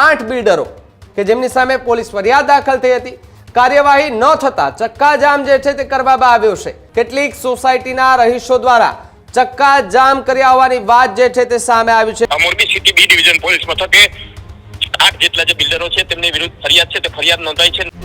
આઠ બિલ્ડરો કે જેમની સામે પોલીસ ફરિયાદ દાખલ થઈ હતી. કાર્યવાહી ન થતા ચક્કાજામ જે છે તે કરવામાં આવ્યો છે. કેટલીક સોસાયટીના રહીશો દ્વારા ચક્કાજામ કર્યા હોવાની વાત જે છે તે સામે આવી છે. Morbi city B division police મથકે આઠ જેટલા જે બિલ્ડરો છે તેમની વિરુદ્ધ ફરિયાદ છે તે ફરિયાદ નોંધાઈ છે.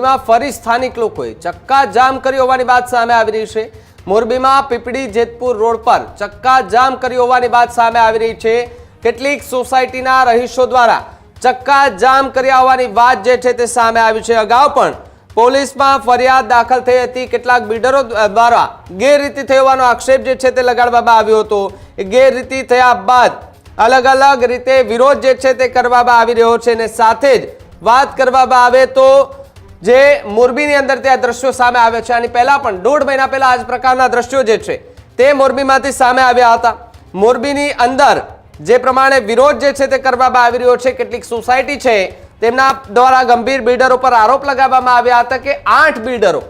મોરબીમાં ફરી સ્થાનિક લોકોએ ચક્કાજામ કર્યો હોવાની વાત સામે આવી રહી છે. મોરબીમાં પીપળી જેતપુર રોડ પર ચક્કાજામ કર્યો હોવાની વાત સામે આવી રહી છે. કેટલીક સોસાયટીના રહીશો દ્વારા ચક્કાજામ કર્યા હોવાની વાત જે છે તે સામે આવી છે. અગાઉ પણ પોલીસમાં ફરિયાદ દાખલ થઈ હતી. કેટલાક બિલ્ડરો દ્વારા ગેરરીતિ થઈ હોવાનો આક્ષેપ જે છે તે લગાડવામાં આવ્યો હતો. ગેરરીતિ થયા બાદ અલગ અલગ રીતે વિરોધ જે છે તે કરવામાં આવી રહ્યો છે અને સાથે જ વાત કરવામાં આવે તો જે મોરબીની અંદર ત્યાં દ્રશ્યો સામે આવ્યા છે. આની પહેલાં પણ દોઢ મહિના પહેલાં આ પ્રકારના દ્રશ્યો જે છે, તે મોરબીમાંથી સામે આવ્યા હતા. મોરબીની અંદર જે પ્રમાણે વિરોધ જે છે તે કરવામાં આવી રહ્યો છે. કેટલીક સોસાયટી છે, તેમના દ્વારા ગંભીર બિલ્ડરો પર આરોપ લગાવવામાં આવ્યા હતા કે આઠ બિલ્ડરો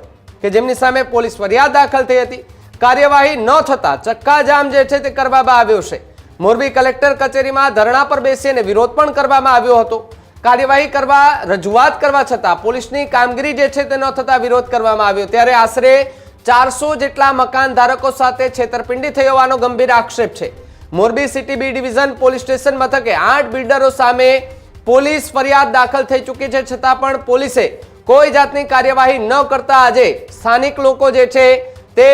કે જેમની સામે પોલીસ ફરિયાદ દાખલ થઈ હતી. કાર્યવાહી ન થતાં ચક્કાજામ જે છે તે કરવામાં આવ્યો છે. મોરબી કલેક્ટર કચેરીમાં ધરણા પર બેસીને વિરોધ પણ કરવામાં આવ્યો હતો. કાર્યવાહી કરવા, રજૂઆત કરવા છતાં પોલીસની કામગીરી જે છે તે ન થતા વિરોધ કરવામાં આવ્યો. ત્યારે આશરે ચારસો જેટલા મકાન ધારકો સાથે છેતરપિંડી થઈ હોવાનો ગંભીર આક્ષેપ છે. Morbi city B division police station મથકે આઠ બિલ્ડરો સામે પોલીસ ફરિયાદ દાખલ થઈ ચૂકી છે. છતાં પણ પોલીસે કોઈ જાતની કાર્યવાહી ન કરતા આજે સ્થાનિક લોકો જે છે તે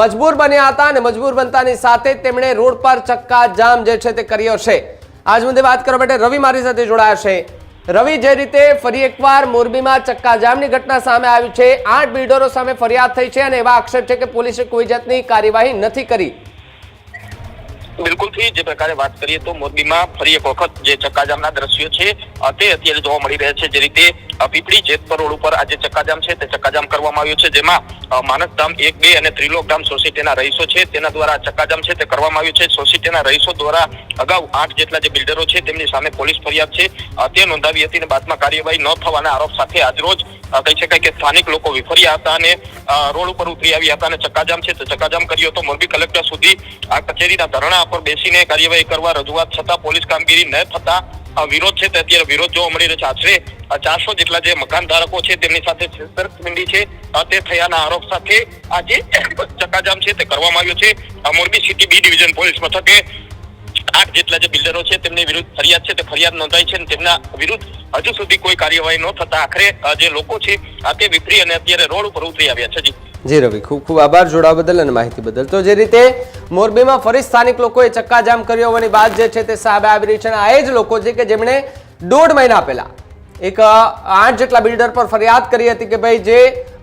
મજબૂર બન્યા હતા અને મજબૂર બનતાની સાથે તેમણે રોડ પર ચક્કા જામ જે છે તે કર્યો છે. આજ મુદ્દે વાત કરવા માટે રવિ મારી સાથે જોડાયા છે. રવિ જે રીતે ફરી એકવાર મોરબીમાં ચક્કાજામની ઘટના સામે આવી છે, આઠ બિલ્ડરો સામે ફરિયાદ થઈ છે અને એવા આક્ષેપ છે કે પોલીસે કોઈ જાતની કાર્યવાહી નથી કરી. બિલકુલથી જે પ્રકારે વાત કરીએ તો મોરબીમાં ફરી એક વખત જે ચક્કાજામના દ્રશ્યો છે, તે અત્યારે જોવા મળી રહ્યા છે, જે રીતે પીપળી જેતપર રોડ ઉપર આજે ચક્કાજામ છે. તે ચક્કાજામ કરવામાં આવ્યો છે, જેમાં માનસધામ એક, બે અને ત્રિલોકધામ સોસાયટીના રહીશો છે. તેના દ્વારા ચક્કાજામ છે તે કરવામાં આવ્યું છે. સોસાયટીના રહીશો દ્વારા અગાઉ આઠ જેટલા જે બિલ્ડરો છે તેમની સામે પોલીસ ફરિયાદ છે. તે નોંધાવી હતી અને બાદમાં કાર્યવાહી ન થવાના આરોપ સાથે આજરોજ કહી શકાય કે સ્થાનિક લોકો વિફર્યા હતા અને રોડ ઉપર ઉતરી આવ્યા હતા અને ચક્કાજામ છે. તો ચક્કાજામ કર્યો હતો મોરબી કલેક્ટર સુધી આ કચેરીના ધરણા પર બેસીને કાર્યવાહી કરવા રજૂઆત છતાં પોલીસ કામગીરી ન થતા વિરોધ છે તે અત્યારે વિરોધ જોવા મળી રહ્યો છે. આશરે ચારસો જેટલા જે મકાન ધારકો છે તેમની સાથે છેતરપિંડી છે. તે થયાના આરોપ સાથે આ જે ચકાજામ છે તે કરવામાં આવ્યો છે. Morbi city B division police મથકે આઠ જેટલા જે બિલ્ડરો છે તેમની વિરુદ્ધ ફરિયાદ છે. તે ફરિયાદ નોંધાઈ છે અને તેમના વિરુદ્ધ હજુ સુધી કોઈ કાર્યવાહી ન થતા આખરે જે લોકો છે તે વિફરી અને અત્યારે રોડ ઉપર ઉતરી આવ્યા છે. જી. જી રવિ, ખૂબ ખૂબ આભાર જોડાવા બદલ અને માહિતી બદલ. તો જે રીતે મોરબીમાં ફરી સ્થાનિક લોકોએ ચક્કાજામ કર્યો હોવાની વાત જે છે તે સામે આવી રહી છે અને આ એ જ લોકો છે કે જેમણે દોઢ મહિના પહેલા એક આઠ જેટલા બિલ્ડર પર ફરિયાદ કરી હતી કે ભાઈ જે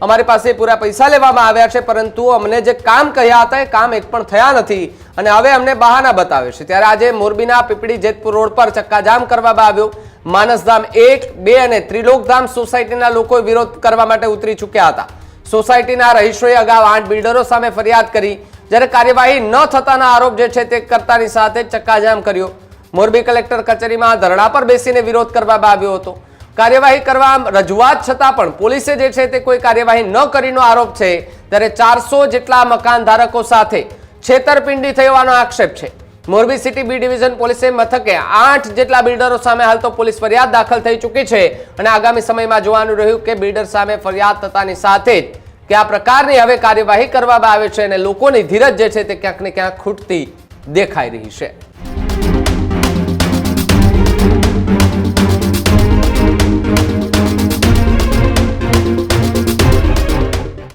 અમારી પાસે પૂરા પૈસા લેવામાં આવ્યા છે, પરંતુ અમને જે કામ કહ્યા હતા એ કામ એક પણ થયા નથી અને હવે અમને બહાના બતાવે છે. ત્યારે આજે મોરબીના પીપળી જેતપુર રોડ પર ચક્કાજામ કરવામાં આવ્યો. માનસધામ એક, બે અને ત્રિલોકધામ સોસાયટીના લોકો વિરોધ કરવા માટે ઉતરી ચૂક્યા હતા. સોસાયટીના રહીશોએ અગાઉ આઠ બિલ્ડરો સામે ફરિયાદ કરી. જ્યારે કાર્યવાહી ન થતાના આરોપ જે છે તે કરતાની સાથે ચક્કાજામ કર્યો. મોરબી કલેક્ટર કચેરીમાં ધરણા પર બેસીને વિરોધ કરવામાં આવ્યો હતો. કાર્યવાહી કરવા રજૂઆત છતાં પણ પોલીસે જે છે તે કોઈ કાર્યવાહી ન કરીનો આરોપ છે. ત્યારે ચારસો જેટલા મકાન ધારકો સાથે છેતરપિંડી થઈ હોવાનો આક્ષેપ છે. મોરબી સિટી બી ડિવિઝન પોલીસે મથકે આઠ જેટલા બિલ્ડરો સામે હાલ તો પોલીસ ફરિયાદ દાખલ થઈ ચૂકી છે. અને આગામી સમયમાં જોવાનું રહ્યું કે બિલ્ડર સામે ફરિયાદ થતાની સાથે જ કે આ પ્રકારની હવે કાર્યવાહી કરવામાં આવે છે અને લોકોની ધીરજ જે છે તે ક્યાંક ને ક્યાંક ખૂટતી દેખાઈ રહી છે.